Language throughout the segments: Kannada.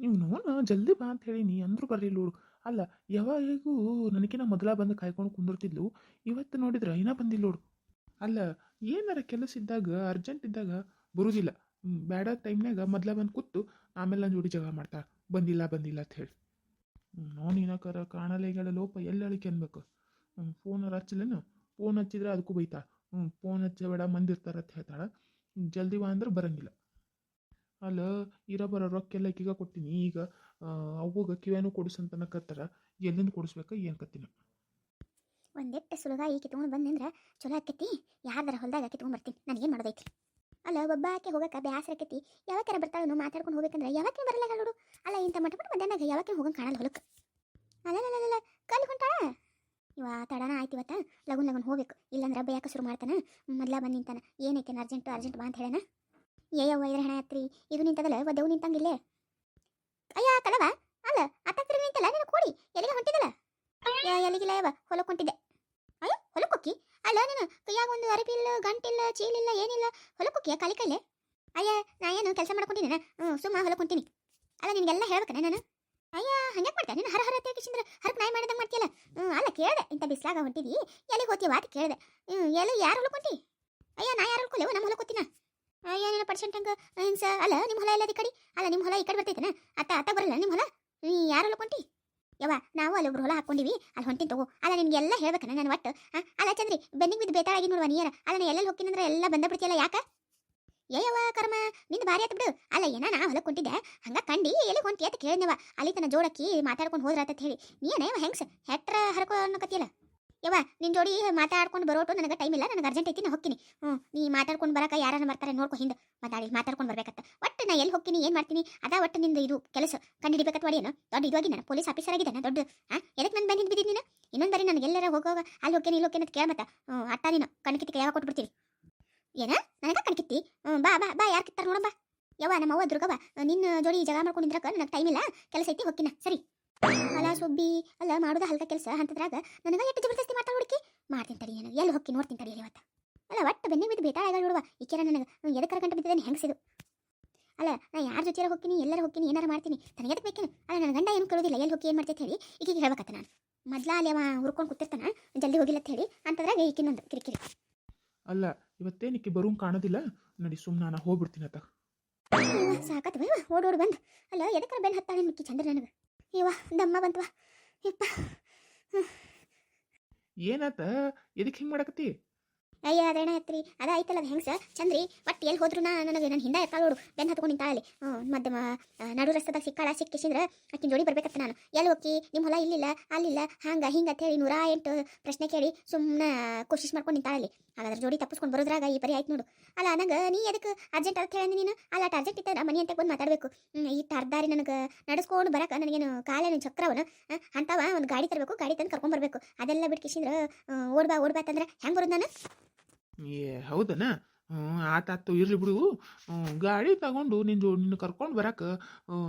ನೀವು ನೋನ ಜಲ್ದಿ ಬಾ ಅಂತ ಹೇಳೀನಿ ಅಂದರೂ ಬರಲಿಲ್ಲ ನೋಡು. ಅಲ್ಲ ಯಾವಾಗೂ ನನಗಿನ ಮೊದಲ ಬಂದು ಕಾಯ್ಕೊಂಡು ಕುಂದಿರ್ತಿದ್ಲು. ಇವತ್ತು ನೋಡಿದ್ರೆ ಇನ್ನೂ ಬಂದಿಲ್ಲ ನೋಡು. ಅಲ್ಲ, ಏನಾರ ಕೆಲಸ ಇದ್ದಾಗ ಅರ್ಜೆಂಟ್ ಇದ್ದಾಗ ಬರುದಿಲ್ಲ. ಬೇಡ ಟೈಮ್ನಾಗ ಮೊದಲ ಬಂದು ಕೂತು ಆಮೇಲೆ ನನ್ನ ಜೋಡಿ ಜಗಳ ಮಾಡ್ತಾಳೆ ಬಂದಿಲ್ಲ ಬಂದಿಲ್ಲ ಅಂತ ಹೇಳಿ. ನಾನು ಏನಕ್ಕಾರ ಕಾಣಲೆಗಳ ಲೋಪ ಎಲ್ಲಿ ಅಳಿಕೆ ಅನ್ಬೇಕು? ಫೋನ್ ಹಚ್ಚಲೇನು ಫೋನ್ ಹಚ್ಚಿದ್ರೆ ಅದಕ್ಕೂ ಬೈತಾಳೆ ಹ್ಞೂ ಫೋನ್ ಹಚ್ಚಬೇಡ ಮಂದಿ ಇರ್ತಾರೆ ಅಂತ ಹೇಳ್ತಾಳೆ? ಜಲ್ದಿ ಬಾ ಅಂದ್ರೆ ಬರಂಗಿಲ್ಲ. ಅಲ್ಲ ಇರೋ ಬರೋ ರೊಕ್ಕೆಲ್ಲ ಈಗ ಕೊಟ್ಟಿನಿ. ಈಗ ಅವ್ವಗೆ ಕಿವ್ಯಾನು ಕೊಡಿಸಂತ ಅನ್ನಕತ್ತಾರ ಎಲ್ಲಿಂದ ಕೊಡಿಸ್ಬೇಕು, ಏನು ಕತ್ತಿನ? ಒಂದೆಟ್ಟು ಸುಲಭ ಈ ಕಿತ್ಕೊಂಡು ಬಂದಂದ್ರೆ ಚಲೋ ಆಕೈತಿ. ಯಾರ್ದಾರ ಹೊಲ್ದಾಗ ಕಿತ್ಕೊಂಡ್ ಬರ್ತೀನಿ. ನನಗೇನು ಮಾಡೋದೈತಿ ಅಲ್ಲ ಒಬ್ಬ ಆಕೆ ಹೋಗಕ್ಕೆ ಬೇಸರ ಆಕೈತಿ. ಯಾವಾಗ ಬರ್ತಾಳನು ಮಾತಾಡ್ಕೊಂಡು ಹೋಗ್ಬೇಕಂದ್ರೆ ಯಾವಕ್ಕೆ ಬರಲ್ಲ ನೋಡು. ಅಲ್ಲ ಇಂಥ ಮಟ್ಟ ಮಟ್ಟ ಮಧ್ಯಾಹ್ನ ಯಾವಕ್ಕೆ ಹೋಗಂಗೆ ಕಾಣಲ್ಲ ಹೊಲಕ್ಕೆ ಅಲ್ಲ ಕಲ್ ಹೊಂಟಾಳ? ಇವ ತಡನ ಆಯ್ತು ಇವತ್ತ. ಲಗುನ್ ಲಗುನ್ ಹೋಗ್ಬೇಕು. ಇಲ್ಲಂದ್ರೆ ಬೈಯಾಕ ಶುರು ಮಾಡ್ತಾನ? ಮೊದ್ಲ ಬಂದು ನಿಂತಾನ. ಏನೈತೆ ಅರ್ಜೆಂಟ್ ಅರ್ಜೆಂಟ್ ಬಾ ಅಂತ ಹೇಳನ ಏಯವ್ವ ಇದ್ರ ಹಣ ಹತ್ರಿ. ಇದು ನಿಂತದಲ್ಲ, ಒದ್ದೆವು ನಿಂತಂಗಿಲ್ಲೇ ಅಯ್ಯ ಕಲವ ಅಲ್ಲ ಅತ್ತಾಕ್ತಿರ ನಿಂತಲ್ಲ ನೀನು ಕೂಡಿ ಎಲ್ಲಿಗೆ ಹೊಂಟಿದಲ್ಲ? ಎಲ್ಲಿಗಿಲ್ಲ ಯವ್ವ ಹೊಲಕ್ಕೆ ಹೊಂಟಿದ್ದೆ. ಅಯ್ಯೋ ಹೊಲಕ್ಕೆ ಹೋಕ್ಕಿ? ಅಲ್ಲ, ನೀನು ಕೈಯಾಗ ಒಂದು ಅರಬಿಲ್ಲ ಗಂಟಿಲ್ಲ, ಚೀಲಿಲ್ಲ, ಏನಿಲ್ಲ ಹೊಲಕ್ಕೆ ಹೋಕ್ಕಿಯ ಕಾಲಿ ಕೈಲೆ? ಅಯ್ಯ, ನಾ ಏನು ಕೆಲಸ ಮಾಡ್ಕೊಂಡಿನ ಹ್ಞೂ, ಸುಮ್ಮ ಹೊಲಕ್ಕೆ ಹೊಂಟೀನಿ. ಅಲ್ಲ, ನಿನಗೆಲ್ಲ ಹೇಳ್ಬೇಕನೆ ನಾನು? ಅಯ್ಯ ಹಂಗೆ ಮಾಡ್ತಾ ನೀನು ಹರ ಹರ ತೇಕಿಸಿಂದ್ರೆ ಹರಕ್ ನಾಯಿ ಮಾಡಿದಂಗೆ ಮಾಡ್ತೀಯಲ್ಲ? ಹ್ಞೂ, ಅಲ್ಲ, ಕೇಳಿದೆ, ಇಂಥ ಬಿಸ್ಲಾಗ ಹೊಂಟಿದಿ. ಎಲ್ಲಿಗೆ ಹೋಗ್ತೀವ ಅಂತ ಕೇಳಿದೆ. ಹ್ಞೂ, ಎಲ್ಲಿ, ಯಾರು ಹೊಲಕ್ಕೆ ಹೊಂಟಿ? ಅಯ್ಯ, ನಾ ಯಾರು ಹೊಲ್ಕೊಲ್ಲೇವು ನಮ್ಮ ಹೊಲಕ್ಕೆ ನೀನು ಪರ್ಸೆಂಟ್ ಹಂಗೆ ಹಿಂಗೆ ಅಲ್ಲ ನಿಮ್ಮ ಹೊಲ ಎಲ್ಲದ ಕಡೆ? ಅಲ್ಲ ನಿಮ್ಮ ಹೊಲ ಈ ಕಡೆ ಬರ್ತೈತೆ ಅತ್ತ ಅತ್ತ ಬರಲ್ಲ ನಿಮ್ಮ ಹೊಲ? ನೀ ಯಾರು ಕೊಂಟಿ ಯವ್ವ, ನಾವು ಅಲ್ಲಿ ಒಬ್ರು ಹೊಲ ಹಾಕೊಂಡಿವಿ ಅಲ್ಲಿ ಹೊಂಟಿನ ತಗೋ. ಅಲ್ಲ ನಿನ್ಗೆಲ್ಲ ಹೇಳ್ಬೇಕನ ನಾನು ಒಟ್ಟು ಅಲ್ಲ, ಚಂದ್ರಿ, ಬೆನ್ನಿಗೆ ಬಿದ್ದು ಬೇತಾಳಾಗಿ ನೋಡುವ ನೀರ. ಅಲ್ಲ ನಾನು ಎಲ್ಲೆಲ್ಲಿ ಹೋಗ್ತೀನಂದ್ರೆ ಎಲ್ಲ ಬಂದ ಬಿಡ್ತಿಯಲ್ಲ, ಯಾಕ? ಏಯವ್ವ ಕರ್ಮ, ನಿಂದು ಭಾರಿ ಆತ್ ಬಿಡು. ಅಲ್ಲ, ಏನ ನಾ ಹೊಲಕ್ಕೆ ಹೊಂಟಿದ್ದೆ? ಹಂಗ ಕಂಡಿ ಎಲ್ಲಿ ಹೊಂಟಿ ಅಂತ ಕೇಳಿದ್ನವ ಅಲ್ಲಿ ತನ ಜೋಡಕ್ಕಿ ಮಾತಾಡ್ಕೊಂಡು ಹೋದ್ರ ಅಂತ ಹೇಳಿ. ನೀನೇವ ಹೆಂಗ್ಸ, ಹೆಟ್ರ ಹರ್ಕೋ ಅನ್ನಕತ್ತಿಯಲ್ಲ ಯವ್ವ, ನಿನ್ ಜೋಡಿ ಮಾತಾಡ್ಕೊಂಡು ಬರೋಟು ನನಗೆ ಟೈಮ್ ಇಲ್ಲ, ನನಗೆ ಅರ್ಜೆಂಟ್ ಐತಿ, ನಾ ಹೋಗ್ತೀನಿ. ಹ್ಞೂ ನೀ ಮಾತಾಡ್ಕೊಂಡು ಬರಕ ಯಾರನ್ನ ಬರ್ತಾರೆ ನೋಡ್ಕೊ ಹಿಂದೆ. ಮಾತಾಡಿ, ಮಾತಾಡ್ಕೊಂಡು ಬರ್ಬೇಕತ್ತ. ಒಟ್ಟು ನಾ ಎಲ್ಲಿ ಹೋಗ್ತೀನಿ, ಏನು ಮಾಡ್ತೀನಿ? ಅದ ಒಟ್ಟು ನಿಂದು ಇದು ಕೆಲಸ. ಕಂಡಿಡಿಬೇಕತ್ ಮಾಡಿ ಏನು? ದೊಡ್ಡ ಇದಾಗಿ ನಾನು ಪೊಲೀಸ್ ಆಫೀಸರ್ ಆಗಿದ್ದಾನೆ, ದೊಡ್ಡ. ಹಾಂ ಎದಕ್ಕೆ ನನ್ನ ಬಂದು ಬಿದ್ದಿದ್ದು ನೀನು? ಇನ್ನೊಂದು ಬಾರಿ ನನಗೆ ಎಲ್ಲರ ಹೋಗೋವಾಗ ಅಲ್ಲಿ ಹೋಗ್ತೀನಿ, ಇಲ್ಲಿ ಹೋಗ್ತೀನಿ ಅಂತ ಕೇಳ್ಮತ್ತ ಹ್ಞೂ ನೀನು, ಕಣ್ಕಿತ್ತಿ ಯಾವಾಗ ಕೊಟ್ಬಿಡ್ತೀನಿ ಏನ? ನನಗೆ ಕಣ್ಕಿತ್ತಿ? ಹ್ಞೂ ಬಾ ಬಾ ಬಾ, ಯಾರು ಕಿತ್ತಾರ ನೋಡಮ್ಮ ಯವ್ವ, ನಮ್ಮ ಅವ್ವ ದುರ್ಗವ್ವ, ನಿನ್ನ ಜೋಡಿ ಜಗ ಮಾಡ್ಕೊಂಡು ನಿಂದ್ರಕ ನನಗೆ ಟೈಮ್ ಇಲ್ಲ. ಕೆಲಸ ಐತಿ ಹೋಗ್ಕಿನ ಸರಿ. ಅಲ್ಲ ಸುಬ್ಬಿ ಅಲ್ಲ ಮಾಡೋದ ಹಲ್ಕ ಕೆಲಸ ಅಂತದ್ರಾಗ ನನಗೆ ಎಷ್ಟು ಜಬರ್ದಸ್ತಿ ಮಾಡ್ತಾ ಹುಡುಕಿ? ಮಾಡ್ತೀನಿ ತಡಿ ನನಗೆ ಎಲ್ಲಿ ಹೊಕ್ಕಿ ನೋಡ್ತೀನಿ ತಡಿ ಇವತ್ತು. ಅಲ್ಲ ಒಟ್ಟು ಬೆನ್ನೆ ಬಿದ್ದು ಬೇತಾಳ ಆಗ ನೋಡುವ ಈಕೆರ ನನಗೆ ಎದಕ್ಕೆ ಕರ್ಕೊಂಡು ಬಿದ್ದಿದ್ದೇನೆ ಹೆಂಗಸಿದು ಅಲ್ಲ ನಾ ಯಾರ ಜೊತೆ ಹೋಗ್ತೀನಿ ಎಲ್ಲರೂ ಹೋಗ್ತೀನಿ ಏನಾರ ಮಾಡ್ತೀನಿ ನನಗೆ ಎದಕ್ಕೆ ಬೇಕೇನು? ಅಲ್ಲ ನನ್ನ ಗಂಡ ಏನು ಕೇಳೋದಿಲ್ಲ ಎಲ್ಲಿ ಹೋಗಿ ಏನು ಮಾಡ್ತೈತೆ ಹೇಳಿ ಈಕೆಗೆ ಹೇಳ್ಬೇಕತ್ತ ನಾನು. ಮೊದ್ಲ ಅಲ್ಲಿ ಅವ ಹುರ್ಕೊಂಡು ಕೂತಿರ್ತಾನ ಜಲ್ದಿ ಹೋಗಿಲ್ಲ ಅಂತ ಹೇಳಿ ಅಂತದ್ರಾಗ ಈಕಿನೊಂದು ಕಿರಿಕಿರಿ. ಅಲ್ಲ ಇವತ್ತೇನಿಕ್ಕೆ ಬರೋಂಗ್ ಕಾಣೋದಿಲ್ಲ? ನಡಿ ಸುಮ್ಮನೆ ನಾನು ಹೋಗ್ಬಿಡ್ತೀನಿ ಅತ್ತ. ಸಾಕತ್ ಬೈವ ಓಡ್ ಓಡ್ ಬಂದು. ಅಲ್ಲ ಎದಕ್ಕೆ ಬೆನ್ ಹತ್ತಾಳೆ ಮಿಕ್ಕಿ ಚಂದ್ರ ನನಗೆ? ಇವ ದಮ್ಮ ಬಂತವ. ಯಪ್ಪ ಏನಾತ? ಎದಕ್ಕೆ ಹಿಂಗೆ ಮಾಡಕತ್ತಿ? ಅಯ್ಯ ಅದೇಣ ಐತ್ರಿ ಅದ ಐತಲ್ಲ ಅದು ಹೆಂಗ್ಸ ಚಂದ್ರಿ ಒಟ್ಟು ಎಲ್ಲಿ ಹೋದ್ರು ನಾ ನನಗೆ ನನ್ನ ಹಿಂದೆ ಎತ್ತಾಳ ನೋಡು. ಬೆನ್ ಹತ್ಕೊಂಡು ನಿಂತಾಳಲ್ಲಿ. ಹ್ಞೂ ಮಧ್ಯಮ ನಡು ರಸ್ತದಾಗ ಸಿಕ್ಕಾಳ ಸಿಕ್ಕಿಸಿದ್ರೆ ಆಕಿನ ಜೋಡಿ ಬರ್ಬೇಕತ್ತ ನಾನು. ಎಲ್ಲಿ ಹೋಗಿ ನಿಮ್ಮ ಹೊಲ ಇಲ್ಲಿಲ್ಲ ಅಲ್ಲಿಲ್ಲ ಹಂಗೆ ಹಿಂಗ ಅಂತ ಹೇಳಿ ನೂರ ಎಂಟು ಪ್ರಶ್ನೆ ಕೇಳಿ ಸುಮ್ಮನೆ ಕೋಶಿಶ್ ಮಾಡ್ಕೊಂಡು ನಿಂತಾಳಲ್ಲಿ. ಹಾಗಾದ್ರೆ ಜೋಡಿ ತಪ್ಪಿಸ್ಕೊಂಡು ಬರೋದ್ರಾಗ ಈ ಪರಿ ಆಯ್ತು ನೋಡು. ಅಲ್ಲ, ನಂಗೆ ನೀ ಎದಕ್ಕೆ ಅರ್ಜೆಂಟ್ ಅಂತ ಹೇಳಿ ನೀನು? ಅಲ್ಲ ಅಟ್ ಅರ್ಜೆಂಟ್ ಇತ್ತ ಮನೆ ಅಂತ ಬಂದು ಮಾತಾಡಬೇಕು. ಈ ತರ್ದಾರಿ ನನಗೆ ನಡೆಸ್ಕೊಂಡು ಬರಕ ನನಗೇನು ಕಾಲೇನು ಚಕ್ರವನ ಅಂತವ ಒಂದು ಗಾಡಿ ತರಬೇಕು, ಗಾಡಿ ತಂದು ಕರ್ಕೊಂಬರ್ಬೇಕು ಅದೆಲ್ಲ ಬಿಟ್ಟು ಕಿಸಿದ್ರೆ ಓಡ್ಬಾ ಓಡ್ಬಾ ಅಂತಂದ್ರೆ ಹೆಂಗೆ ಬರೋದು ನಾನು? ಏ, ಹೌದನ? ಆತಾತು ಇರಲಿ ಬಿಡು. ಗಾಡಿ ತಗೊಂಡು ನಿನ್ನ ಜೋ, ನಿನ್ನ ಕರ್ಕೊಂಡು ಬರಕ್ಕೆ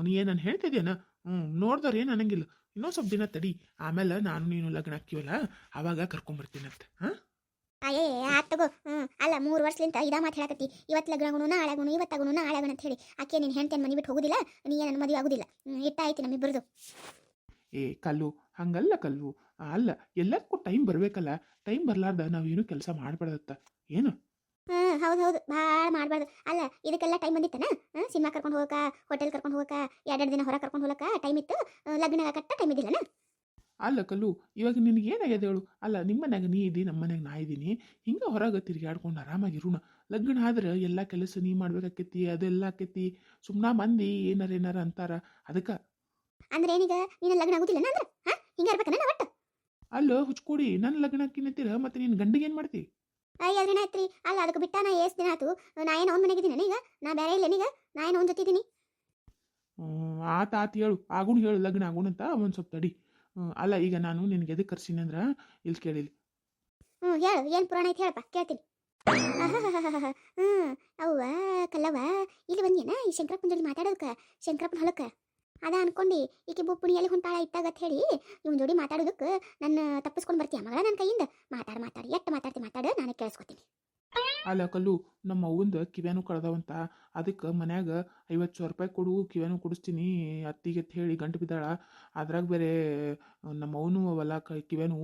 ನೀ ಏನು ನಾನು ಹೇಳ್ತಿದ್ಯನ? ಹ್ಞೂ ನೋಡ್ದವ್ರು ಏನು ಅನ್ನಂಗಿಲ್ಲ. ಇನ್ನೊಂದು ಸ್ವಲ್ಪ ದಿನ ತಡಿ. ಆಮೇಲೆ ನಾನು ನೀನು ಲಗ್ನ ಹಾಕಿವಲ್ಲ ಆವಾಗ ಕರ್ಕೊಂಬರ್ತೀನಂತ ಹಾಂ? ಅಯ್ಯೇ ಆತ್ ತಗೋ. ಹ್ಞೂ ಅಲ್ಲ ಮೂರು ವರ್ಷಲಿಂತ ಇದಾ ಮಾತು ಹೇಳಕತ್ತಿ. ಇವತ್ತು ಲಗ್ನಗುನು ನಾಳೆಗುನು ಇವತ್ತಾಗುನು ಗುಣ ಅಂತ ಹೇಳಿ. ಆಕೆ ನೀನು ಹೆಂಡ್ತೇನೆ ಮನೆ ಬಿಟ್ಟು ಹೋಗುದಿಲ್ಲ ನೀ ನನ್ನ ಮದುವೆ ಆಗುದಿಲ್ಲ. ಇಟ್ಟ ಆಯ್ತು ನಮ್ಮಿಬ್ಬರದು. ಏ ಕಲ್ಲು ಹಂಗಲ್ಲ ಕಲ್ಲು. ಅಲ್ಲ ಎಲ್ಲಕ್ಕೂ ಟೈಮ್ ಬರಬೇಕಲ್ಲ. ಟೈಮ್ ಬರಲಾರ್ದ ನಾವೇನು ಕೆಲಸ ಮಾಡಬಾರ್ದತ್ತ. ಏನು? ಹೌದು ಹೌದು. ಭಾಳ ಮಾಡಬಾರ್ದು. ಅಲ್ಲ ಇದಕ್ಕೆಲ್ಲ ಟೈಮ್ ಬಂದಿತ್ತನ? ಸಿನಿಮಾ ಕರ್ಕೊಂಡು ಹೋಗಕ ಹೋಟೆಲ್ ಕರ್ಕೊಂಡು ಹೋಗಕ ಎರಡೆರಡು ದಿನ ಹೊರ ಕರ್ಕೊಂಡು ಹೋಗಕ ಟೈಮ್ ಇತ್ತು. ಲಗ್ನ ಕಟ್ಟ ಟೈಮ್ ಇದ್ದಿಲ್ಲನ? ಅಲ್ಲ ಕಲ್ಲು ಇವಾಗ ನಿನಗೆ ಏನಾಗ್ಯದ ಹೇಳು? ಅಲ್ಲ ನಿಮ್ಮ ಮನ್ಯಾಗ ನೀ ಇದ್ದಿ ನಮ್ಮ ಮನ್ಯಾಗ ನಾ ಇದ್ದೀನಿ. ಹಿಂಗೆ ಹೊರಗೆ ತಿರುಗಾಡ್ಕೊಂಡು ಆರಾಮಾಗಿರೋಣ ಲಗ್ನ ಆದ್ರೆ ಎಲ್ಲ ಕೆಲಸ ನೀ ಮಾಡ್ಬೇಕಾಕೈತಿ ಅದೆಲ್ಲ ಆಕೈತಿ. ಸುಮ್ಮನೆ ಮಂದಿ ಏನಾರ ಏನಾರ ಅಂತಾರ. ಅದಕ್ಕೆ. ಅಂದ್ರೆ ಏನೀಗ? ನೀನು ಲಗ್ನ ಆಗುತ್ತಿಲ್ಲ ಅಂದ್ರೆ? ಹಾ? ಹಿಂಗೆ ಇರ್ಬೇಕನ ನನ್ನ ಒಟ್ಟು? ಅಲ್ಲ ಹುಚ್ಕೊಡಿ. ನನ್ನ ಲಗ್ನ ನಿಂತಿರ ಮತ್ತೆ ನಿನ್ನ ಗಂಡಿಗೆ ಏನು ಮಾಡ್ತಿ? ಅಯ್ಯ ಅದ್ರ ಏನಾಯ್ತ್ರಿ ಅಲ್ಲ ಅದಕ್ಕೆ ಬಿಟ್ಟ ನಾ ಏಸ್ ದಿನ ಆತು? ನಾ ಏನು ಅವ್ನ ಮನೆಗಿದ್ದೀನಿ ಈಗ? ನಾ ಬೇರೆ ಇಲ್ಲ ಈಗ? ನಾ ಏನು ಅವ್ನ ಜೊತೆ ಇದ್ದೀನಿ. ಆತ ಆತ ಹೇಳು. ಆಗುಣ ಹೇಳು ಲಗ್ನ ಆಗುಣ ಅಂತ ಒಂದು ಸ್ವಲ್ಪ ತಡಿ. ಅಲ್ಲ, ಈಗ ನಾನು ನಿನಗೆ ಎದಕ್ಕೆ ಕರ್ಸೀನಿ ಅಂದ್ರೆ ಇಲ್ಲಿ ಕೇಳಿಲಿ. ಹ್ಞೂ ಹೇಳು, ಏನು ಪುರಾಣ ಐತೆ ಹೇಳಪ್ಪ, ಕೇಳ್ತೀನಿ. ಹ್ಞೂ ಅವ್ವ, ಕಲ್ಲವ್ವ, ಇಲ್ಲಿ ಬಂದೇನ ಈ ಶಂಕರಪ್ಪನ ಜೋಡಿ ಮಾತಾಡೋದಕ್ಕೆ, ಶಂಕರಪ್ಪನ ಹೊಲಕ್ಕೆ? ಅದ ಅನ್ಕೊಂಡು ಈಕೆ ಬುಪ್ಪುಣಿ ಎಲ್ಲಿ ಹೊಂಟಾಳ ಇತ್ತಾಗ ಅಂತ ಹೇಳಿ, ಇವ್ನ ಜೋಡಿ ಮಾತಾಡೋದಕ್ಕೆ ನನ್ನ ತಪ್ಪಿಸ್ಕೊಂಡು ಬರ್ತೀಯ ಮಗಳ ನನ್ನ ಕೈಯಿಂದ? ಮಾತಾಡಿ ಮಾತಾಡಿ, ಎಷ್ಟು ಮಾತಾಡ್ತಿ ಮಾತಾಡು, ನಾನು ಕೇಳಿಸ್ಕೊತೀನಿ. ಅಲ್ಲ ಕಲ್ಲು ನಮ್ಮ ಅವ್ವಂದು ಕಿವ್ಯಾನು ಕಳ್ದವಂತ. ಅದಕ್ಕೆ ಮನ್ಯಾಗ ಐವತ್ತು ಸಾವಿರ ರೂಪಾಯಿ ಕೊಡು ಕಿವ್ಯಾನು ಕೊಡಿಸ್ತೀನಿ ಅತ್ತಿಗೆ ಅಂತ ಹೇಳಿ ಗಂಟು ಬಿದ್ದಾಳ. ಅದ್ರಾಗ ಬೇರೆ, ನಮ್ಮ ಅವನು ಅವಲ್ಲ ಕ ಕಿವ್ಯಾನು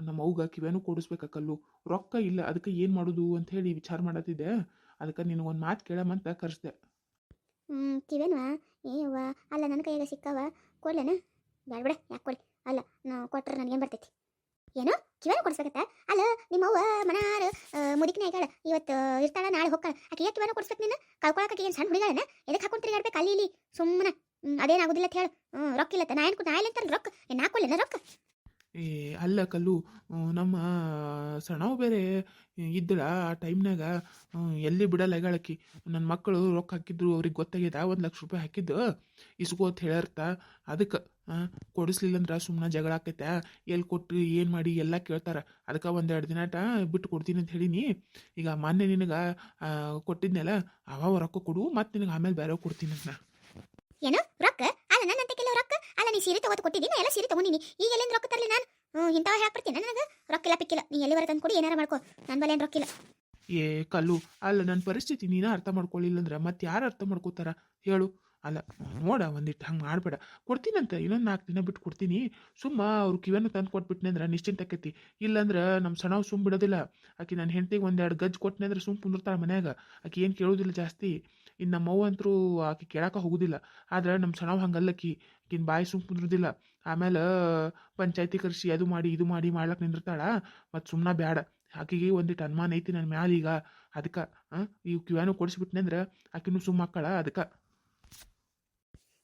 ನಮ್ಮ ಅವ್ಗ ಕಿವ್ಯಾನು ಕೊಡಿಸ್ಬೇಕಲ್ಲು ರೊಕ್ಕ ಇಲ್ಲ, ಅದಕ್ಕೆ ಏನು ಮಾಡೋದು ಅಂತ ಹೇಳಿ ವಿಚಾರ ಮಾಡತ್ತಿದ್ದೆ. ಅದಕ್ಕೆ ನಿನಗೊಂದು ಮಾತು ಕೇಳಮಂತ ಕರೆಸ್ದೆ. ಹ್ಞೂ ಏ ಏಯವ್ವ ಅಲ್ಲ ನನ್ನ ಕೈಯಾಗ ಸಿಕ್ಕವ. ಕೊಡ್ಲೇನ? ಬೇಡ ಬಿಡ ಯಾಕೆ ಕೊಡ್ಲಿ? ಅಲ್ಲ ನಾವು ಕೊಟ್ರೆ ನನಗೇನು ಬರ್ತೈತಿ? ಏನು ಕಿವನ ಕೊಡಿಸ್ಬೇಕತ್ತ. ಅಲ್ಲ ನಿಮ್ಮವ್ವ ಮನಾರ ಮುದಿಕ್ನ ಆಗ್ಯಾಳ ಇವತ್ತು ಇರ್ತಾಳ, ನಾಳೆ ಹೋಗ್ತಾಳ. ಆಕೆ ಕಿವೇನು ಕೊಡಿಸ್ಬೇಕು ನೀನು? ಕಳ್ಕೊಳಕ್ಕೆ ಏನು ಸಣ್ಣ ಹುಡುಗಾಳನ ಎದಕ್ಕೆ ಹಾಕೊಂಡು ತಿರುಗಾಡ್ಬೇಕು ಅಲ್ಲಿ ಇಲ್ಲಿ? ಸುಮ್ಮನೆ ಅದೇನಾಗುದಿಲ್ಲ ಅಂತ ಹೇಳು. ರೊಕ್ಕ ಇಲ್ಲ ನಾ ಏನು ನಾ ಇಲ್ಲ ಅಂತ ರೊಕ್ಕ? ಏನ್ ಕೊಡ್ಲೇನ ರೊಕ್ಕ? ಏ, ಅಲ್ಲ ಕಲ್ಲು ನಮ್ಮ ಸಣವು ಬೇರೆ ಇದ್ದಳ ಆ ಟೈಮ್ನಾಗ ಎಲ್ಲಿ ಬಿಡಲ್ಲ ಹೇಳಕ್ಕಿ. ನನ್ನ ಮಕ್ಕಳು ರೊಕ್ಕ ಹಾಕಿದ್ರು, ಅವ್ರಿಗೆ ಗೊತ್ತಾಗ್ಯದ, ಒಂದು ಲಕ್ಷ ರೂಪಾಯಿ ಹಾಕಿದ್ದು. ಅಂತ ಹೇಳರ್ತ. ಅದಕ್ಕೆ ಕೊಡಿಸ್ಲಿಲ್ಲ ಅಂದ್ರೆ ಸುಮ್ಮನೆ ಜಗಳ ಆಕೈತೆ. ಎಲ್ಲಿ ಕೊಟ್ಟು ಏನು ಮಾಡಿ, ಎಲ್ಲ ಕೇಳ್ತಾರೆ. ಅದಕ್ಕೆ ಒಂದೆರಡು ದಿನಾಟ ಬಿಟ್ಟು ಕೊಡ್ತೀನಿ ಅಂತ ಹೇಳೀನಿ. ಈಗ ಮೊನ್ನೆ ನಿನಗೆ ಕೊಟ್ಟಿದ್ನಲ್ಲ ಅವ ರೊಕ್ಕ ಕೊಡು, ಮತ್ತು ನಿನಗೆ ಆಮೇಲೆ ಬೇರೆ ಕೊಡ್ತೀನಿ ಅಂತ. ಏನು? ರೊಕ್ಕ ಅಲ್ಲ ನನ್ನಂತ ಕೆಲವು ರೊಕ್ಕ ಅಲ್ಲ ನೀ ಸೀರೆ ತಗೋತ ಕೊಟ್ಟಿದ್ದೀನಿ ಎಲ್ಲ ಸೀರೆ ತಗೊಂಡಿನಿ. ಈಗ ಎಲ್ಲಿಂದ ರೊಕ್ಕ ತರಲಿ ನಾನು? ಹ್ಞೂ ಇಂಥವ ಹಾಕ್ಬಿಡ್ತೀನಿ ನನಗೆ? ರೊಕ್ಕ ಇಲ್ಲ, ಪಿಕ್ಕಿಲ್ಲ. ನೀ ಎಲ್ಲಿವರೆ ತಂದು ಕೊಡಿ ಏನಾರ ಮಾಡ್ಕೋ. ನನ್ನ ಬಲ್ಲಿ ಏನು ರೊಕ್ಕ ಇಲ್ಲ. ಏ, ಕಲ್ಲು, ಅಲ್ಲ ನನ್ನ ಪರಿಸ್ಥಿತಿ ನೀನು ಅರ್ಥ ಮಾಡ್ಕೊಳ್ಳಿಲ್ಲ ಅಂದ್ರೆ ಮತ್ತೆ ಯಾರು ಅರ್ಥ ಮಾಡ್ಕೋತಾರ? ಹೇಳು. ಅಲ್ಲ, ನೋಡ ಒಂದಿಟ್ಟು ಹಂಗೆ ಮಾಡಬೇಡ. ಕೊಡ್ತೀನಂತ, ಇನ್ನೊಂದು ನಾಲ್ಕು ದಿನ ಬಿಟ್ಟು ಕೊಡ್ತೀನಿ. ಸುಮ್ಮ ಅವ್ರು ಕಿವನ್ನು ತಂದು ಕೊಟ್ಬಿಟ್ನೆ ಅಂದ್ರೆ ನಿಶ್ಚಿಂತ ಆಕೈತಿ. ಇಲ್ಲಂದ್ರೆ ನಮ್ಮ ಸಣವ್ ಸುಮ್ ಬಿಡೋದಿಲ್ಲ. ಆಕೆ ನನ್ನ ಹೆಂಡತಿಗೆ ಒಂದೆರಡು ಗಜ್ಜು ಕೊಟ್ಟನೆ ಅಂದ್ರೆ ಸುಮ್ ಕುಂದಿರ್ತಾಳೆ ಮನ್ಯಾಗ. ಆಕೆ ಏನು ಕೇಳೋದಿಲ್ಲ ಜಾಸ್ತಿ. ಇನ್ನು ನಮ್ಮ ಅವ್ವ ಅಂತರೂ ಆಕಿ ಕೇಳಕ್ಕೆ ಹೋಗೋದಿಲ್ಲ. ಆದ್ರೆ ನಮ್ಮ ಹಂಗಲ್ಲ ಹಂಗಲ್ಲಕಿ ಆಕಿನ ಬಾಯಿ ಸುಮ್ ಕುಂದ್ರುದಿಲ್ಲ. ಆಮೇಲೆ ಪಂಚಾಯತಿ ಕರೆಸಿ ಅದು ಮಾಡಿ ಇದು ಮಾಡಿ ಮಾಡ್ಲಕ್ಕೆ ನಿಂದಿರ್ತಾಳ. ಮತ್ತು ಸುಮ್ಮನೆ ಬ್ಯಾಡ. ಆಕಿಗೆ ಒಂದಿಟ್ಟು ಅನುಮಾನ ಐತಿ ನನ್ನ ಮ್ಯಾಲ ಈಗ. ಅದಕ್ಕೆ ಈ ಕ್ಯೂನು ಕೊಡಿಸ್ಬಿಟ್ನೆ ಅಂದ್ರೆ ಆಕಿನೂ ಸುಮ್ಮ ಹಾಕಳ ಅದಕ್ಕೆ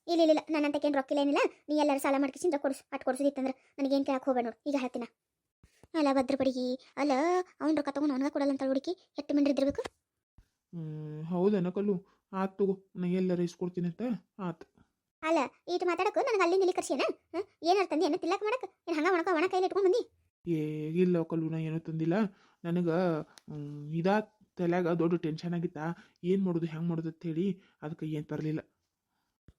ಇಲ್ಲ ಇಲ್ಲ ನನ್ನಂತ ಏನು ರೊಕ್ಕ ಇಲ್ಲ ಏನಿಲ್ಲ. ನೀ ಎಲ್ಲರೂ ಸಾಲ ಮಾಡ್ಕಿಸಿಂದ ಕೊಡಿಸು ಅಟ್ ಕೊಡಿಸೋದಿತ್ತಂದ್ರೆ ನನಗೇನು ಕೇಳಕ್ಕೆ ಹೋಗ್ಬೇಡ ನೋಡು. ಈಗ ಹೇಳ್ತೀನ. ಅಲ್ಲ ಭದ್ರ ಬಡಿಗಿ. ಅಲ್ಲ ಅವನ ರೊಕ್ಕ ತಗೊಂಡು ಅವನಿಗೆ ಕೊಡಲ್ಲ ಅಂತ ಹುಡುಕಿ. ಎಷ್ಟು ಮಂಡ್ರಿ ಇದ್ರಬೇಕು ಹ್ಮ್, ಹೌದನ ಕಲ್ಲು ಆತು ತಗೋ ನಾ ಎಲ್ಲರ ಇಸ್ಕೊಡ್ತೀನಿ ಅಂತ ಆತು. ಅಲ್ಲ ಈಟ್ ಮಾತಾಡಕ್ಕೆ ನನಗೆ ಅಲ್ಲಿ ನಿಲ್ಲಿ ಕರ್ಸೇನ ಏನಾರ ತಂದಿ ಏನು ತಿಲ್ಲಕ್ ಮಾಡಕ್ಕೆ ಏನು ಹಂಗೆ ಒಣಕ ಒಣ ಕೈಲಿ ಇಟ್ಕೊಂಡು ಬಂದಿ? ಏ ಇಲ್ಲ ಕಲ್ಲು ನಾ ಏನೂ ತಂದಿಲ್ಲ. ನನಗೆ ಇದಾ ತಲೆಯಾಗ ದೊಡ್ಡ ಟೆನ್ಷನ್ ಆಗಿತ್ತಾ? ಏನು ಮಾಡೋದು ಹೆಂಗೆ ಮಾಡೋದು ಅಂತ ಹೇಳಿ ಅದಕ್ಕೆ ಏನು ತರಲಿಲ್ಲ.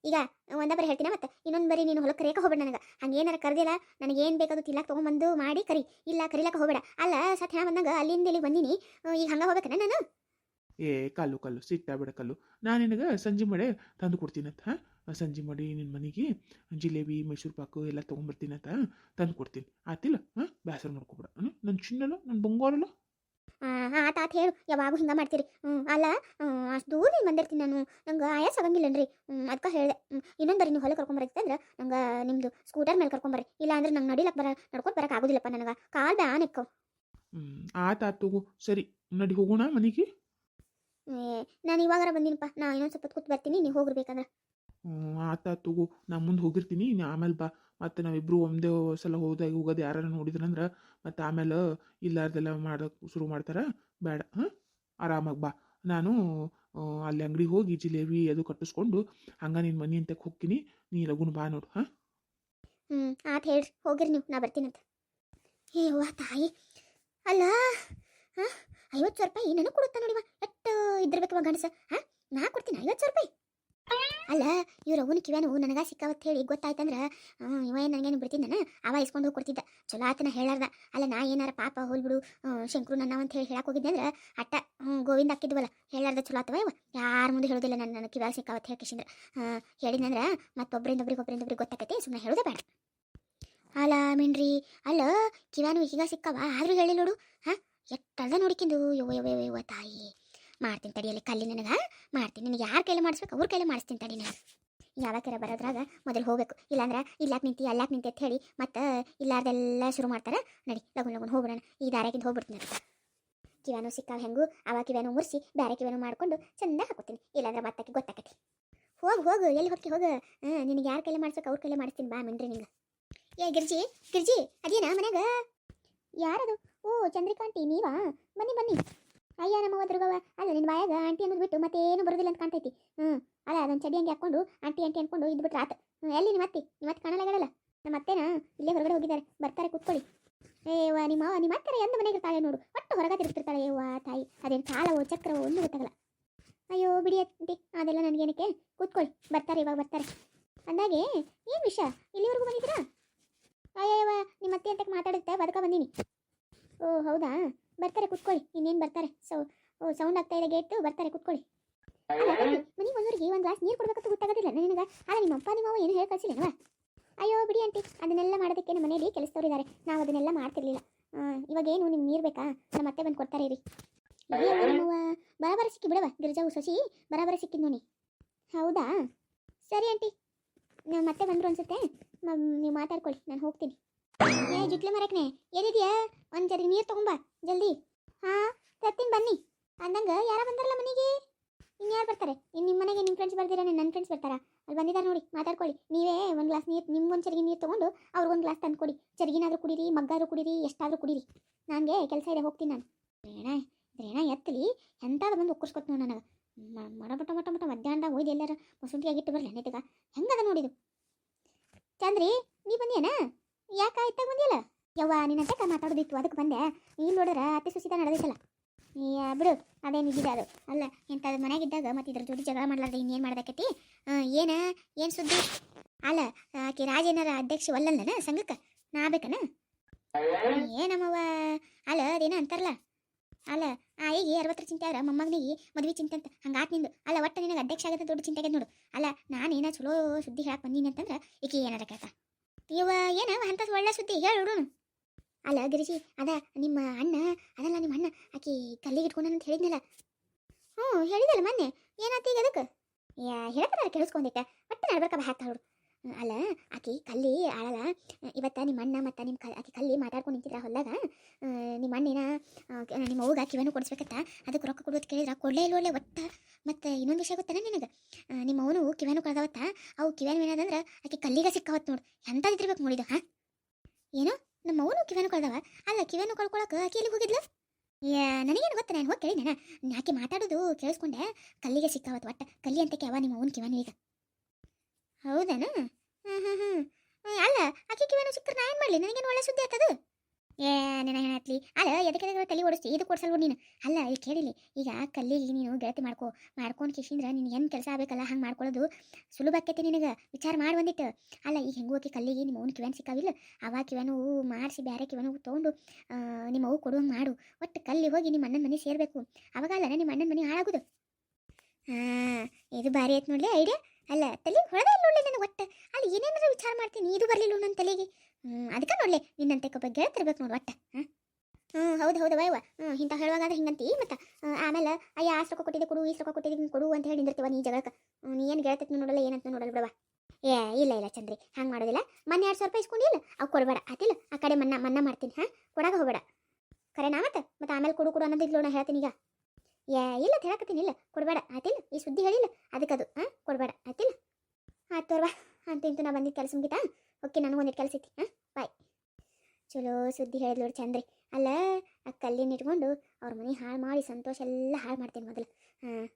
ಈಗ ಒಂದ ಬರೀ ಹೇಳ್ತೀನಿ ಮತ್ತೆ? ಇನ್ನೊಂದು ಬರೀ ನೀನು ಹೊಲಕ್ಕೆ ಕರಿಯಕ್ಕೆ ಹೋಗ್ಬೇಡ ನನಗೆ. ಹಂಗೆ ಏನಾರ ಕರ್ದಿಲ್ಲ ನನಗೆ ಏನು ಬೇಕಾದ್ರೂ ತಿಲ್ಲಕ್ಕೆ ತೊಗೊಂಬಂದು ಮಾಡಿ ಕರಿ. ಇಲ್ಲ ಕರಿಲಕ್ಕೆ ಹೋಗ್ಬೇಡ. ಅಲ್ಲ ಸತ್ಯ ಬಂದಾಗ ಬಂದಂಗ ಅಲ್ಲಿಂದ ಇಲ್ಲಿ ಬಂದೀನಿ. ಈಗ ಹಂಗೆ ಹೋಗ್ಬೇಕನ ನಾನು? ಏ ಕಲ್ಲು ಕಲ್ಲು ಸಿಗ್ತಾ ಬಿಡ ಕಲ್ಲು. ನಾನು ನಿನಗೆ ಸಂಜೆ ಮಡೆ ತಂದು ಕೊಡ್ತೀನಂತ ಹಾಂ? ಸಂಜೆ ಮಾಡಿ ನಿನ್ನ ಮನೆಗೆ ಜಿಲೇಬಿ ಮೈಸೂರು ಪಾಕು ಎಲ್ಲ ತೊಗೊಂಬರ್ತೀನಂತ ತಂದು ಕೊಡ್ತೀನಿ. ಆತಿಲ್ಲ ಹಾಂ? ಬೇಸರ ಮಾಡ್ಕೊಬೇಡ. ನನ್ನ ಚಿನ್ನಲ್ಲ ನನ್ನ ಬಂಗಾರಲ್ಲ ಹಾಂ ಆತ ಆತ ಹೇಳು. ಯಾವಾಗೂ ಹಿಂಗೆ ಮಾಡ್ತೀರಿ. ಹ್ಞೂ ಅಲ್ಲ ಅಷ್ಟು ನೀನು ಬಂದಿರ್ತೀನಿ ನಾನು. ನಂಗೆ ಆಯಾಸ ಆಗಂಗಿಲ್ಲನ್ರಿ. ಹ್ಞೂ ಅದಕ್ಕೆ ಹೇಳಿದೆ. ಇನ್ನೊಂದು ಬರೀ ನೀವು ಹೊಲ ಕರ್ಕೊಂಬರತ್ತಂದ್ರೆ ನಂಗೆ ನಿಮ್ಮದು ಸ್ಕೂಟರ್ ಮೇಲೆ ಕರ್ಕೊಂಬರ್ರಿ ಇಲ್ಲ ಅಂದ್ರೆ ನಂಗೆ ನಡಿಲಕ್ಕೆ ಬರ ನಡ್ಕೊಂಡು ಬರಕ್ಕೆ ಆಗೋದಿಲ್ಲಪ್ಪ ನನಗೆ. ಕಾಲು ಬ್ಯಾನ್ ನಿಕ್ಕವು ಹ್ಞೂ ಆತ ಆತು ತಗೋ. ಸರಿ ನಡಿ ಹೋಗೋಣ ಮನೆಗೆ. ನಾನು ಇವಾಗ ಬಂದಿನಪ್ಪ. ನಾ ಇನ್ನೊಂದು ಸ್ವಲ್ಪ ಕೂತ್ ಬರ್ತೀನಿ. ನೀವು ಹೋಗಿರ್ಬೇಕಂದ್ರೆ. ಆತಾ ತಗೋ. ನಾ ಮುಂದೆ ಹೋಗಿರ್ತೀನಿ. ನೀ ಆಮೇಲೆ ಬಾ. ಮತ್ತು ನಾವಿಬ್ಬರು ಒಂದೇ ಸಲ ಹೋದಾಗ ಹೋಗೋದು ಯಾರು ನೋಡಿದ್ರಂದ್ರೆ ಮತ್ತು ಆಮೇಲೆ ಇಲ್ಲಾರ್ದೆಲ್ಲ ಮಾಡೋಕೆ ಶುರು ಮಾಡ್ತಾರೆ. ಬೇಡ ಹಾಂ ಆರಾಮಾಗಿ ಬಾ. ನಾನು ಅಲ್ಲಿ ಅಂಗಡಿಗೆ ಹೋಗಿ ಜಿಲೇಬಿ ಅದು ಕಟ್ಟಿಸ್ಕೊಂಡು ಹಂಗೆ ನಿನ್ನ ಮನೆ ಅಂತಕ್ಕೆ ಹೋಗ್ತೀನಿ. ನೀ ಲಗುನ್ ಬಾ ನೋಡು ಹಾಂ? ಹ್ಞೂ ಆತ ಹೇಳ್ರಿ. ಹೋಗಿರಿ ನೀವು. ನಾ ಬರ್ತೀನಂತ ಏ ವಾ ತಾಯಿ. ಅಲ್ಲ ಹಾಂ? ಐವತ್ತು ಸಾವಿರ ರೂಪಾಯಿ ನನಗೆ ಕೊಡುತ್ತಾ ನೋಡಿವ ಎಷ್ಟು ಇದ್ದಿರ್ಬೇಕವ ಗಣಸ ಹಾ? ನಾ ಕೊಡ್ತೀನಿ ಐವತ್ತು ಸಾವಿರ ರೂಪಾಯಿ ಅಲ್ಲ, ಇವ್ರ ಅವನ ಕಿವ್ಯಾನು ನನಗ ಸಿಕ್ಕಾವತ್ತು ಹೇಳಿ ಗೊತ್ತಾಯ್ತಂದ್ರ ಇವ ಏನು ನನಗೇನು ನಾನು ಅವ ಇಸ್ಕೊಂಡು ಹೋಗಿ ಕೊಡ್ತಿದ್ದ. ಚಲೋ ಆತನ ಹೇಳಾರ್ದ ಅಲ್ಲ, ನಾ ಏನಾರ ಪಾಪ ಹೋಲ್ಬಿಡು ಶಂಕರು ನನ್ನ ಅಂತ ಹೇಳಿ ಹೇಳಕ್ ಹೋಗಿದ್ದೆ ಅಂದ್ರೆ, ಅಟ್ಟ ಗೋವಿಂದ ಹಾಕಿದ್ವಲ್ಲ ಹೇಳಾರ್ದ ಚಲೋ ಆತವ ಇವ ಯಾರ ಮುಂದೆ ಹೇಳೋದಿಲ್ಲ ನನ್ನ ನನ್ನ ಕಿವ್ಯಾಗ ಸಿಕ್ಕಾವತ್ತು ಕಿಶಿಂದ್ರ ಹೇಳಿದ್ನಂದ್ರ ಮತ್ತೊಬ್ಬರಿಂದ ಒಬ್ರಿಗೆ ಒಬ್ಬರಿಂದ ಒಬ್ರಿಗೆ ಗೊತ್ತಾಕೈತಿ ಸುಮ್ಮನೆ ಹೇಳೋದೇ ಬೇಡ. ಅಲ್ಲ ಮಿನ್ರಿ ಅಲ್ಲ, ಕಿವ್ಯಾನು ಈಗ ಸಿಕ್ಕವ, ಆದ್ರೂ ಹೇಳಿ ನೋಡು, ಹಾ? ಎಟ್ಟದ ನೋಡಿಕೊಂಡು, ಯವ್ವ ಯವ್ವ ಯವ್ವ ತಾಯಿ. ಮಾಡ್ತೀನಿ ತಡಿಯಲ್ಲಿ ಕಲ್ಲಿ ನನಗೆ ಮಾಡ್ತೀನಿ. ನಿನಗೆ ಯಾರ ಕೈಲಿ ಮಾಡಿಸ್ಬೇಕು, ಅವ್ರ ಕೈಲಿ ಮಾಡಿಸ್ತೀನಿ ತಡಿ ನಾನು. ಯಾವಾಗ ಬರೋದ್ರಾಗ ಮೊದಲು ಹೋಗ್ಬೇಕು. ಇಲ್ಲಾಂದ್ರೆ ಇಲ್ಲಾಕ್ ನಿಂತಿ, ಅಲ್ಲಾಕ್ ನಿಂತಿ ಅಂತ ಹೇಳಿ ಮತ್ತೆ ಇಲ್ಲಾರ್ದೆಲ್ಲ ಶುರು ಮಾಡ್ತಾರೆ. ನಡಿ, ಲಗುನ್ ಲಗುನ್ ಹೋಗ್ಬಿಡೋಣ. ಈ ದಾರ್ಯಾಗಿಂದ ಹೋಗ್ಬಿಡ್ತೀನಿ ಅಂತ ಕಿವ್ಯಾನು ಸಿಕ್ಕಾವ ಹೆಂಗು, ಅವ ಕಿವ್ಯಾನು ಮುರಿಸಿ ಬೇರೆ ಕಿವ್ಯಾನು ಮಾಡ್ಕೊಂಡು ಚೆಂದ ಹಾಕೋತೀನಿ. ಇಲ್ಲಾಂದ್ರೆ ಮತ್ತಕ್ಕೆ ಗೊತ್ತಾಕತಿ. ಹೋಗು ಹೋಗು, ಎಲ್ಲಿ ಹೋಗಿ. ಹೋಗು ನಿನಗೆ ಯಾರ ಕೈಲಿ ಮಾಡ್ಸೋಕೆ ಅವ್ರ ಕೈಲಿ ಮಾಡಿಸ್ತೀನಿ ಬಾ ಮಿನ್ರಿ ನಿಂಗೆ. ಏ, ಗಿರ್ಜಿ ಗಿರ್ಜಿ, ಅದೇನಾ ಮನ್ಯಾಗ? ಯಾರದು? ಓ ಚಂದ್ರಿಕಾ ಆಂಟಿ ನೀವಾ? ಬನ್ನಿ ಬನ್ನಿ. ಅಯ್ಯ, ನಮ್ಮ ದುರ್ಗವ್ವ. ಅಲ್ಲ ನಿನ್ನ ಬಾಯಾಗ ಆಂಟಿ ಅನ್ನೋದು ಬಿಟ್ಟು ಮತ್ತೇನು ಬರೋದಿಲ್ಲ ಅಂತ ಕಾಣ್ತೈತಿ. ಹ್ಞೂ, ಅಲ್ಲ ಅದನ್ನು ಚಡಿ ಹಂಗೆ ಹಾಕೊಂಡು ಆಂಟಿ ಆಂಟಿ ಅನ್ಕೊಂಡು ಇದ್ಬಿಟ್ರೆ ಆತು. ಎಲ್ಲಿ ನಿಮ್ಮ ಅತ್ತಿ ನಿಮ್ಮ ಅತ್ತೆ ನಮ್ಮ ಅತ್ತೆನ? ಇಲ್ಲೇ ಹೊರಗಡೆ ಹೋಗಿದ್ದಾರೆ. ಬರ್ತಾರೆ, ಕೂತ್ಕೊಳ್ಳಿ. ಏ ವಾ ನಿಮ್ಮ ನಿಮ್ಮ ಅತ್ತರ ಎಂದ ಮನೆಗೆ ಇರ್ತಾಳೆ ನೋಡು. ಒಟ್ಟು ಹೊರಗೆ ತಿರುಗ್ತಿರ್ತಾಳೆ ವಾ ತಾಯಿ. ಅದೇನು ಕಾಲವೋ ಚಕ್ರವೋ ಒಂದು ಗೊತ್ತಾಗಲ್ಲ. ಅಯ್ಯೋ, ಬಿಡಿ ಆಂಟಿ, ಅದೆಲ್ಲ ನನಗೇನಕ್ಕೆ? ಕೂತ್ಕೊಳ್ಳಿ. ಬರ್ತಾರೆ, ಇವಾಗ ಬರ್ತಾರೆ. ಅಂದಾಗೆ, ಏನು ವಿಷಯ? ಇಲ್ಲಿವರೆಗೂ ಬಂದಿದ್ದೀರಾ? ಅಯ್ಯವ್ವ ನಿಮ್ಮ ಅತ್ತೆ ಅಂತಕ್ಕೆ ಮಾತಾಡುತ್ತೆ ಬದುಕ ಬಂದೀನಿ. ಓ, ಹೌದಾ? ಬರ್ತಾರೆ, ಕುತ್ಕೊಳ್ಳಿ. ಇನ್ನೇನು ಬರ್ತಾರೆ? ಸೌ, ಓ ಸೌಂಡ್ ಆಗ್ತಾ ಇದೆ ಗೇಟ್, ಬರ್ತಾರೆ, ಕುತ್ಕೊಳ್ಳಿ. ಮನೆಗೆ ಬಂದವ್ರಿಗೆ ಒಂದು ಗ್ಲಾಸ್ ನೀರು ಕೊಡ್ಬೇಕಂತ ಗೊತ್ತಾಗೋದಿಲ್ಲ ನನಗೆ ಅಲ್ಲ ನಿಮ್ಮ ಅಪ್ಪ ನಿಮ್ಮ ಏನು ಹೇಳಿ ಅಯ್ಯೋ ಬಿಡಿ ಆಂಟಿ ಅದನ್ನೆಲ್ಲ ಮಾಡೋದಕ್ಕೆ ನಮ್ಮ ಮನೇಲಿ ಕೆಲಸದವ್ರು ಇದ್ದಾರೆ ನಾವು ಅದನ್ನೆಲ್ಲ ಮಾಡ್ತಿರ್ಲಿಲ್ಲ ಇವಾಗ ಏನು ನಿಮ್ಗೆ ನೀರು ಬೇಕಾ ನಮ್ಮ ಅತ್ತೆ ಬಂದು ಕೊಡ್ತಾರೆ ನಮ್ಮವ್ವ ಬರಾಬರ ಸಿಕ್ಕಿ ಬಿಡವ ಗಿರಿಜಾವು ಸಸಿ ಬರಾಬರ ಸಿಕ್ಕಿದ್ ನೋಡಿ ಹೌದಾ ಸರಿ ಆಂಟಿ ಮತ್ತೆ ಬಂದರು ಅನ್ಸುತ್ತೆ ನೀವು ಮಾತಾಡ್ಕೊಳ್ಳಿ, ನಾನು ಹೋಗ್ತೀನಿ. ಏ, ಜುಟ್ಲೆ ಮರಕ್ನೆ ಏನಿದೆಯಾ ಒಂದು ಜರಿ ನೀರು ತೊಗೊಂಬಾ, ಜಲ್ದಿ. ಹಾಂ, ತರ್ತೀನಿ ಬನ್ನಿ. ಅಂದಂಗೆ ಯಾರ ಬಂದಾರಲ್ಲ ಮನೆಗೆ? ಇನ್ಯಾರು ಬರ್ತಾರೆ? ಇನ್ನು ನಿಮ್ಮ ಮನೆಗೆ ನಿಮ್ಮ ಫ್ರೆಂಡ್ಸ್ ಬರ್ದಿರ ನನ್ನ ಫ್ರೆಂಡ್ಸ್ ಬರ್ತಾರ? ಅಲ್ಲಿ ಬಂದಿದ್ದಾರೆ ನೋಡಿ, ಮಾತಾಡ್ಕೊಳ್ಳಿ. ನೀವೇ ಒಂದು ಗ್ಲಾಸ್ ನೀರು ನಿಮ್ಗೊಂದು ಚರಿಗೆ ನೀರು ತೊಗೊಂಡು ಅವ್ರಿಗೊಂದು ಗ್ಲಾಸ್ ತಂದು ಕೊಡಿ. ಚರಿಗಿನಾದ್ರೂ ಕುಡೀರಿ, ಮಗ್ಗಾದ್ರೂ ಕುಡೀರಿ, ಎಷ್ಟಾದರೂ ಕುಡೀರಿ. ನನಗೆ ಕೆಲಸ ಇದೆ, ಹೋಗ್ತೀನಿ ನಾನು. ರೇಣ ರೇಣ ಎತ್ತಲಿ ಎಂತಾದ ಬಂದು ಒಕ್ಕರ್ಸ್ಕೊತ್ ನನಗೆ. ಮಡ ಮಟ ಮಟ ಮಟ, ಮಧ್ಯಾಹ್ನದಾಗ ಒಯ್ದು ಎಲ್ಲಾರ ಮುಸುಂಟಿಯಾಗಿಟ್ಟು ಬರಲಿ ನೆಟ್ಟಗ ಹೆಂಗದ ನೋಡಿದು? ಚಂದ್ರಿ, ನೀ ಬಂದೇನ ಯಾಕೆ ಆಯ್ತಾಗ ಬಂದಿಯಲ್ಲ? ಯವ್ವ ನಿನ್ನಂತಕ ಮಾತಾಡೋದಿತ್ತು ಅದಕ್ಕೆ ಬಂದೆ. ಇಲ್ಲಿ ನೋಡ್ರ, ಅತ್ತೆ ಸುಸಿತ ನಡೆದೈತಲ್ಲ. ನೀ ಬಿಡು ಅದೇನು ಇದ್ದಿದೆ ಅದು. ಅಲ್ಲ ಎಂಥದ್ದು ಮನೆಯಾಗಿದ್ದಾಗ ಮತ್ತೆ ಇದ್ರ ಜೋಡಿ ಜಗಳ ಮಾಡ್ಲಾರ್ದೆ ಇನ್ನೇನು ಮಾಡ್ದಾಕೈತಿ ಏನ? ಏನು ಸುದ್ದಿ? ಅಲ್ಲ, ಆಕೆ ರಾಜೇನರ ಅಧ್ಯಕ್ಷ ಒಲ್ಲಲ್ಲನ ಸಂಘಕ್ಕೆ? ನಾ ಬೇಕನ ಏನಮ್ಮವ ಅಲ್ಲ, ಅದೇನ ಅಂತಾರಲ್ಲ? ಅಲ್ಲ ಆಯಿಗೆ ಅರವತ್ತರ ಚಿಂತೆ ಆದ್ರೆ ಮೊಮ್ಮಗನಿಗೆ ಮದುವೆ ಚಿಂತೆ ಅಂತ. ಹಂಗಾತ್ ನಿಂದು. ಅಲ್ಲ, ಒಟ್ಟು ನಿನಗೆ ಅಧ್ಯಕ್ಷ ಆಗತ್ತೆ ದೊಡ್ಡ ಚಿಂತೆ ಆಗೈತೆ ನೋಡು. ಅಲ್ಲ ನಾನೇನ ಚಲೋ ಸುದ್ದಿ ಹೇಳಕ್ ಬಂದೀನಿ ಅಂತಂದ್ರೆ ಈಕೆ ಏನಾರ ಕೇಳ್ತಾ ಇವ ಏನ ಅಂತ ಒಳ್ಳೆ ಸುದ್ದಿ ಹೇಳು ಅಲ್ಲ, ಗಿರಿಜಿ, ಅದ ನಿಮ್ಮ ಅಣ್ಣ, ಅದಲ್ಲ ನಿಮ್ಮ ಅಣ್ಣ, ಆಕಿ ಕಲ್ಲಿಗೆ ಇಟ್ಕೊಂಡ ಅಂತ ಹೇಳಿದ್ನಲ್ಲ. ಹ್ಞೂ ಹೇಳಿದಲ್ಲ ಮೊನ್ನೆ. ಏನಾತೀಗ ಅದಕ್ಕೆ ಹೇಳ್ತಾರ ಕೇಳಿಸ್ಕೊಂಡೈತೆ. ಒಟ್ಟು ನಡ್ಬರ್ಕ ಹಾಕ್ತಾಳು ಅಲ್ಲ, ಆಕೆ ಕಲ್ಲಿ ಆಳಲ್ಲ. ಇವತ್ತು ನಿಮ್ಮ ಅಣ್ಣ ಮತ್ತು ನಿಮ್ಮ ಕ, ಆಕೆ ಕಲ್ಲಿ ಮಾತಾಡ್ಕೊಂಡು ನಿಂತಿದ್ರ ಹೊಲ್ದಾಗ? ನಿಮ್ಮ ಅಣ್ಣಿನ ನಿಮ್ಮ ಅವ್ಗ ಕಿವನು ಕೊಡಿಸ್ಬೇಕತ್ತ? ಅದಕ್ಕೆ ರೊಕ್ಕ ಕೊಡೋದು ಕೇಳಿದ್ರೆ, ಕೊಡಲೇ ಇಲ್ಲ ಒಳ್ಳೆ ಒಟ್ಟ? ಮತ್ತು ಇನ್ನೊಂದು ವಿಷಯ ಗೊತ್ತಾನೆ ನಿನಗೆ? ನಿಮ್ಮ ಅವನು ಕಿವ್ಯಾನು ಕಳೆದವತ್ತ? ಅವು ಕಿವ್ಯಾನು ಏನದಂದ್ರೆ, ಆಕೆ ಕಲ್ಲಿಗೆ ಸಿಕ್ಕಾವತ್ ನೋಡು. ಇದ್ರಬೇಕು ನೋಡಿದ ಹಾಂ? ಏನು? ನಮ್ಮ ಅವನು ಕಿವ್ಯಾನು ಕಳ್ದವ? ಅಲ್ಲ ಕಿವ್ಯಾನು ಕಳ್ಕೊಳಕ್ಕೆ ಆಕೆ ಎಲ್ಲಿಗೆ ಹೋಗಿದ್ಲ? ನನಗೇನು ಗೊತ್ತ ನಾನು ಹೋಗಿ ನಾನು. ಆಕೆ ಮಾತಾಡೋದು ಕೇಳಿಸ್ಕೊಂಡೆ. ಕಲ್ಲಿಗೆ ಸಿಕ್ಕಾವತ್ತು ಒಟ್ಟ. ಕಲ್ಲಿ ಅಂತಕ್ಕೆ ಅವ ನಿಮ್ಮ ಅವನು ಕಿವನು ಈಗ. ಹೌದೇನ? ಹ್ಞೂ ಹ್ಞೂ ಹ್ಞೂ ಅಲ್ಲ ಆಕೆ ಕಿವ್ಯಾನು ಸಿಕ್ಕರೆ ನಾ ಏನು ಮಾಡಲಿ? ನನಗೇನು ಒಳ್ಳೆ ಸುದ್ದಿ ಆತದು ಏ, ನಿನ್ನ ಹೇಳತ್ಲಿ ಅಲ್ಲ, ಎದಕ್ಕೆ ತಲೆ ಓಡಿಸ್ತಿ? ಇದು ಕೊಡ್ಸಲ್ವ ನೀನು? ಅಲ್ಲ ಈಗ ಕೇಳಿಲಿ ಈಗ ಕಲ್ಲಿಗೆ ನೀನು ಗೆಳತಿ ಮಾಡ್ಕೊ. ಮಾಡ್ಕೊಂಡು ಕಿಶಿಂದ್ರ ನೀನು ಏನು ಕೆಲಸ ಆಗಬೇಕಲ್ಲ, ಹಂಗೆ ಮಾಡ್ಕೊಳ್ಳೋದು? ಸುಲಭ ಆಕೈತಿ ನಿನಗೆ. ವಿಚಾರ ಮಾಡಿ ಬಂದಿತ್ತು ಅಲ್ಲ, ಈಗ ಹೆಂಗೂ ಹೋಗಿ ಕಲ್ಲಿಗೆ ನಿಮ್ಮ ಅವ್ನ ಕಿವನ್ ಸಿಕ್ಕಾವಿಲ್ಲ? ಅವ ಕಿವನು ಮಾಡಿಸಿ ಬೇರೆ ಕಿವನು ತೊಗೊಂಡು ನಿಮ್ಮ ಅವು ಕೊಡುವಂಗೆ ಮಾಡು. ಒಟ್ಟು ಕಲ್ಲಿ ಹೋಗಿ ನಿಮ್ಮ ಅಣ್ಣನ ಮನೆ ಸೇರಬೇಕು. ಅವಾಗ ಅಲ್ಲ ನಿಮ್ಮ ಅಣ್ಣನ ಮನೆ ಹಾಳಾಗೋದು? ಹಾಂ, ಇದು ಭಾರಿ ಆಯ್ತು ನೋಡಲಿ, ಐಡಿಯಾ? ಅಲ್ಲ ತಲೆ ಹೊಡೆದ ಇಲ್ಲ ನೋಡ್ಲಿ ನನಗೆ ಒಟ್ಟು? ಅಲ್ಲಿ ಏನೇನಾದ್ರು ವಿಚಾರ ಮಾಡ್ತೀನಿ, ಇದು ಬರಲಿಲ್ಲ ನನ್ನ ತಲೆಗೆ. ಹ್ಞೂ ಅದಕ್ಕೆ ನೋಡ್ಲಿ, ನಿನ್ನಂತೆ ಬಗ್ಗೆ ಗೆಳತಿರ್ಬೇಕು ನೋಡು ಒಟ್ಟು, ಹಾಂ? ಹ್ಞೂ ಹೌದು ಹೌದು ವಯವ ಹ್ಞೂ ಇಂಥ ಹೇಳುವಾಗಾದ್ರೆ ಹಿಂಗಂತಿ, ಮತ್ತೆ ಆಮೇಲೆ, ಅಯ್ಯ, ಆ ಸೊಕ್ಕ ಕೊಟ್ಟಿದ್ದೆ ಕೊಡು, ಈ ಸೊಕ್ಕ ಕೊಟ್ಟಿದೆ ಹಿಂಗೆ ಕೊಡು ಅಂತ ಹೇಳಿ ನಿಂದಿರ್ತೀವ ನೀ ಜಗಳಕ್ಕೆ? ನೀ ಏನು ನೋಡಲ್ಲ ಏನಂತ ನೋಡಲ್ಲ ಬಿಡವಾ ಏ, ಇಲ್ಲ ಇಲ್ಲ ಚಂದ್ರಿ, ಹಂಗೆ ಮಾಡೋದಿಲ್ಲ. ಮೊನ್ನೆ ಎರಡು ಸಾವಿರ ರೂಪಾಯಿ ಇಸ್ಕೊಂಡಿಲ್ಲ ಅವು ಕೊಡಬೇಡ, ಆತಿಲ್ಲ, ಆ ಕಡೆ ಮನ್ನಾ ಮನ್ನಾ ಮಾಡ್ತೀನಿ, ಹಾಂ? ಕೊಡಾಗ ಹೋಗಬೇಡ. ಕರೆನಾ ಮತ್ತೆ? ಮತ್ತೆ ಆಮೇಲೆ ಕೊಡು ಕೊಡು ಅನ್ನೋದಿಲ್ಲ ನಾ ಹೇಳ್ತೀನಿ ಈಗ. ಏ, ಇಲ್ಲ ಅಂತ ಇಲ್ಲ. ಕೊಡಬೇಡ. ಆಯ್ತಿಲ್ಲ? ಈ ಸುದ್ದಿ ಹೇಳಿಲ್ಲ? ಅದಕ್ಕೆ ಅದು. ಹಾಂ ಕೊಡಬೇಡ. ಆಯ್ತಿಲ್ಲ? ಆಯ್ತು ತೋರ್ವಾ. ಅಂತ ಇಂತು ನಾ ಬಂದಿದ್ದು ಕೆಲಸ ಮುಗಿತಾ? ಓಕೆ, ನನಗೆ ಒಂದಿಟ್ಟು ಕೆಲಸ ಐತಿ. ಹಾಂ ಬಾಯ್. ಚಲೋ ಸುದ್ದಿ ಹೇಳಿದ್ಲು ನೋಡಿ ಚಂದ್ರಿ. ಅಲ್ಲ, ಆ ಕಲ್ಲಿನ ಇಟ್ಕೊಂಡು ಅವ್ರ ಮನೆ ಹಾಳು ಮಾಡಿ ಸಂತೋಷ ಎಲ್ಲ ಹಾಳು ಮಾಡ್ತೀನಿ ಮೊದಲು. ಹಾಂ